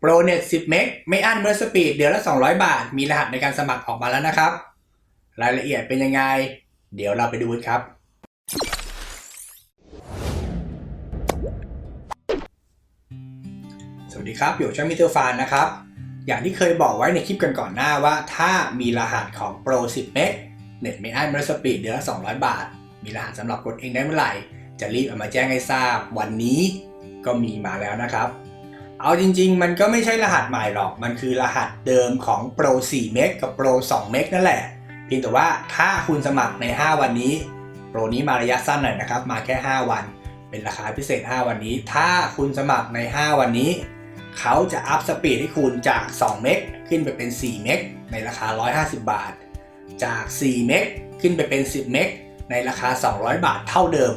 โปรเน็ต10 เมกไม่อั้นเบอร์สปีดเดือนละ 200 บาท มีรหัสในการสมัครออกมาแล้วนะครับ รายละเอียดเป็นยังไง เดี๋ยวเราไปดูกันครับ สวัสดีครับ อยู่ช่องมิเตอร์ฟานนะครับ อย่างที่เคยบอกไว้ในคลิปกันก่อนหน้าว่า ถ้ามีรหัสของ Pro 10 เมกเน็ตไม่อั้นเบอร์สปีดเดือนละ 200 บาท มีรหัสสำหรับกดเองได้เมื่อไหร่ จะรีบเอามาแจ้งให้ทราบ วันนี้ก็มีมาแล้วนะครับ เอาจริง ๆ มันก็ไม่ใช่รหัสใหม่หรอก มันคือรหัสเดิมของ Pro 4เมกกับ Pro 2เมกนั่นแหละ เพียงแต่ว่าถ้าคุณสมัครใน 5 วันนี้ โปรนี้มาระยะสั้นหน่อยนะครับ มาแค่ 5 วัน เป็นราคาพิเศษ 5 วันนี้ ถ้าคุณสมัครใน 5 วันนี้ เขาจะอัพสปีดให้คุณจาก 2 เมกขึ้นไปเป็น 4 เมกในราคา 150 บาท จาก 4 เมกขึ้นไปเป็น 10 เมกในราคา 200 บาทเท่าเดิม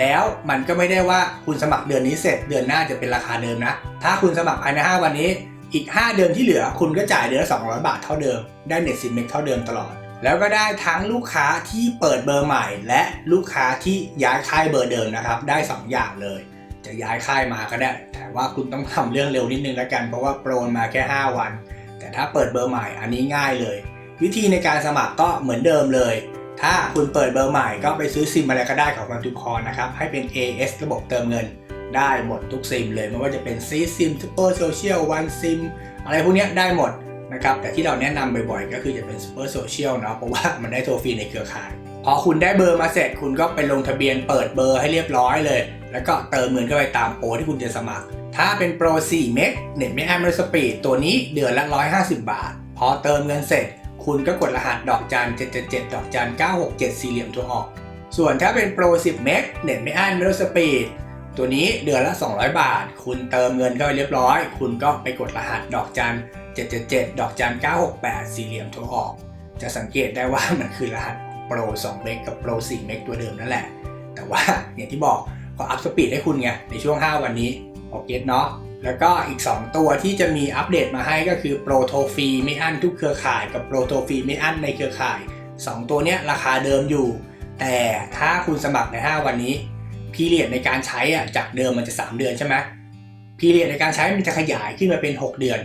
แล้วมันก็ไม่ได้ว่าคุณสมัครเดือนนี้เสร็จเดือนหน้าจะเป็นราคาเดิมนะ ถ้าคุณสมัครภายใน 5 วันนี้ อีก 5 เดือนที่เหลือคุณก็จ่ายเดือนละ200 บาทเท่าเดิม ได้เน็ต10เมกเท่าเดิมตลอด แล้วก็ได้ทั้งลูกค้าที่เปิดเบอร์ใหม่ และลูกค้าที่ย้ายค่ายเบอร์เดิมนะครับ ได้ 2 อย่างเลย จะย้ายค่ายมาก็ได้ แต่ว่าคุณต้องทำเรื่องเร็วนิดนึงแล้วกัน เพราะว่าโปรมาแค่ 5 วัน แต่ถ้าเปิดเบอร์ใหม่อันนี้ง่ายเลย วิธีในการสมัครก็เหมือนเดิมเลย ถ้าคุณเปิดเบอร์ใหม่ก็ไปซื้อซิมอะไรก็ได้ของมันทุกคอนนะครับ ให้เป็น AS ระบบเติมเงิน ได้หมดทุกซิมเลย ไม่ว่าจะเป็นซีซิม Super Social One SIM อะไรพวกนี้ได้หมดนะครับ แต่ที่เราแนะนำบ่อยๆ ก็คือจะเป็น Super Social เนาะ เพราะว่ามันได้โทรฟรีในเครือข่าย พอคุณได้เบอร์มาเสร็จ คุณก็ไปลงทะเบียนเปิดเบอร์ให้เรียบร้อยเลย แล้วก็เติมเงินเข้าไปตามโปรที่คุณจะสมัคร ถ้าเป็นโปร 4 เมกเน็ตไม่แอั้นไม่สปีดตัวนี้เดือนละ 150 บาท พอเติมเงินเสร็จ คุณก็กดรหัสดอกจัน777 ดอกจัน967 สี่เหลี่ยมตัวออก ส่วนถ้าเป็นโปร 10 เมกเน็ตไม่อั้นไม่ลดสปีด ตัวนี้เดือนละ 200 บาท คุณเติมเงินเข้าไปเรียบร้อย คุณก็ไปกดรหัสดอกจัน777 ดอกจัน968 สี่เหลี่ยมตัวออก จะสังเกตได้ว่ามันคือรหัสโปร 2 เมกกับโปร 4 เมกตัวเดิมนั่นแหละ แต่ว่าอย่างที่บอกก็อัพสปีดให้คุณไงในช่วง 5 วันนี้โอเคเนาะ แล้วก็อีก 2 ตัวที่จะมีอัปเดตมาให้ก็คือ Pro t o f r e e ไม่อั้นทุกเครือข่ายกับ Pro t o f r e e ไม่อั้นในเครือข่าย 2 ตัวเนี้ยราคาเดิมอยู่ แต่ถ้าคุณสมัครใน 5 วันนี้พีเรียดในการใช้อะจากเดิมมันจะ 3 เดือนใช่ไหมพีเรียดในการใช้มันจะขยายขึ้นมาเป็น 6 เดือน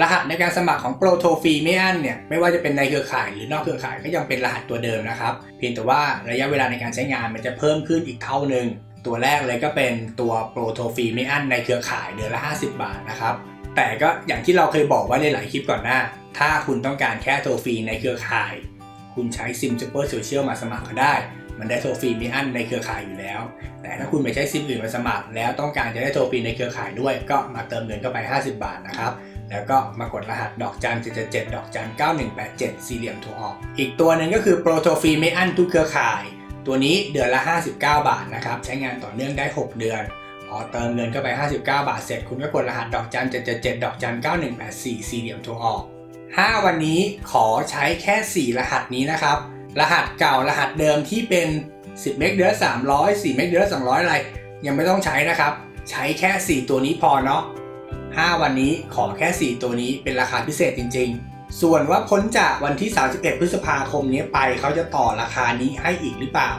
รหัสในการสมัครของ Pro t o f r e e ไม่อั้นเนี่ยไม่ว่าจะเป็นในเครือข่ายหรือนอกเครือข่ายก็ยังเป็นรหัสตัวเดิมนะครับ เพียงแต่ว่าระยะเวลาในการใช้งานมันจะเพิ่มขึ้นอีกเท่าหนึ่ง ตัวแรกเลยก็เป็นตัวโปรโทฟรีไม่อั้นในเครือข่ายเดือนละ 50 บาทนะครับ แต่ก็อย่างที่เราเคยบอกไว้ในหลายคลิปก่อนหน้า ถ้าคุณต้องการแค่โทรฟรีในเครือข่าย คุณใช้ซิม Super Social มาสมัครก็ได้ มันได้โทรฟรีไม่อั้นในเครือข่ายอยู่แล้ว แต่ถ้าคุณไปใช้ซิมอื่นมาสมัคร แล้วต้องการจะได้โทรฟรีในเครือข่ายด้วย ก็มาเติมเงินเข้าไป 50 บาทนะครับแล้วก็มากดรหัสดอกจัน777ดอกจัน9187 สี่เหลี่ยมโทรออก อีกตัวหนึ่งก็คือโปรโทฟรีไม่อั้นทุกเครือข่าย ตัวนี้เดือนละ 59 บาทนะครับ ใช้งานต่อเนื่องได้ 6 เดือนพอเติมเงินเข้าไป 59 บาทเสร็จคุณก็กดรหัสดอกจัน777ดอกจัน9184สี่เหลี่ยมโทรออก 5 วันนี้ขอใช้แค่ 4 รหัสนี้นะครับ รหัสเก่ารหัสเดิมที่เป็น 10 เมกเดือน300 4 เมกเดือน200 อะไร ยังไม่ต้องใช้นะครับ ใช้แค่ 4 ตัวนี้พอเนาะ5 วันนี้ขอแค่ 4 ตัวนี้เป็นราคาพิเศษจริง ๆ ส่วนว่าพ้นจากวันที่ 31 พฤษภาคมนี้ไปเขาจะต่อราคานี้ให้อีกหรือเปล่า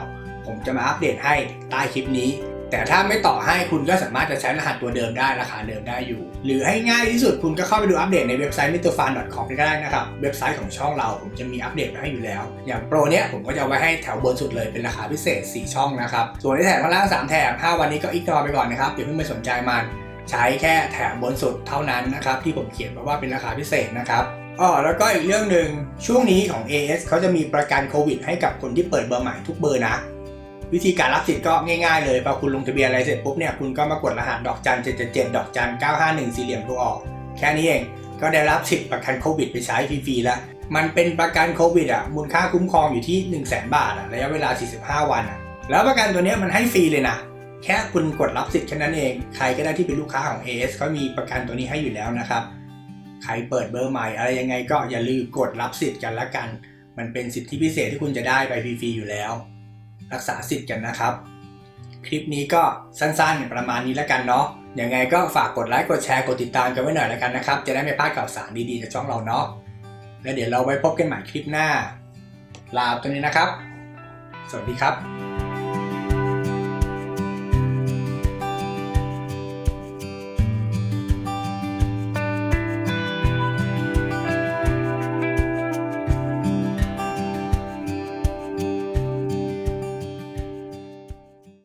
ผมจะมาอัปเดตให้ใต้คลิปนี้ แต่ถ้าไม่ต่อให้คุณก็สามารถจะใช้รหัสตัวเดิมได้ราคาเดิมได้อยู่ หรือให้ง่ายที่สุดคุณก็เข้าไปดูอัปเดตในเว็บไซต์ m i t r f a n c o m ก็ได้นะครับ เว็บไซต์ของช่องเราผมจะมีอัปเดตมาให้อยู่แล้ว อย่างโปรเนี้ยผมก็จะเอาไว้ให้แถวบนสุดเลยเป็นราคาพิเศษ 4 ช่องนะครับ ส่วนในแถบข้างล่าง 3 แถบ5วันนี้ก็อีกนอไปก่อนนะครับอย่าเพิ่งไปสนใจมัน ใช้แค่แถบบนสุดเท่านั้นนะครับที่ผมเขียนมาว่าเป็นราคาพิเศษนะครับ อ๋อแล้วก็อีกเรื่องหนึ่งช่วงนี้ของ AS เขาจะมีประกันโควิด ให้กับคนที่เปิดเบอร์ใหม่ทุกเบอร์นะ วิธีการรับสิทธิ์ก็ง่ายๆเลยพอคุณลงทะเบียนอะไรเสร็จปุ๊บเนี่ยคุณก็มากดรหัสดอกจัน777ดอกจัน951สี่เหลี่ยมตัวออก แค่นี้เองก็ได้รับสิทธิ์ประกันโควิด ไปใช้ฟรีๆแล้วมันเป็นประกันโควิดอะมูลค่าคุ้มครองอยู่ที่ 1 0 0 0 0แบาทอะระยะเวลา 45 วันอะแล้วประกันตัวเนี้ยมันให้ฟรีเลยนะแค่คุณกดรับสิทธิ์แค่นั้นเอง ใครก็ได้ที่เป็นลูกค้าของ AS เขามีประกันตัวนี้ให้อยู่แล้วนะครับ ใครเปิดเบอร์ใหม่ อะไรยังไงก็อย่าลืมกดรับสิทธิ์กันละกัน มันเป็นสิทธิพิเศษที่คุณจะได้ไปฟรีๆอยู่แล้ว รักษาสิทธิ์กันนะครับ คลิปนี้ก็สั้นๆประมาณนี้ล้วกันเนาะยังไงก็ฝากกดไลค์กดแชร์กดติดตามกันไว้หน่อยล้วกันนะครับ จะได้ไม่พลาดข่าวสารดีๆจากช่องเราเนาะแล้วเดี๋ยวเราไว้พบกันใหม่คลิปหน้า ลาตัวนี้นะครับ สวัสดีครับ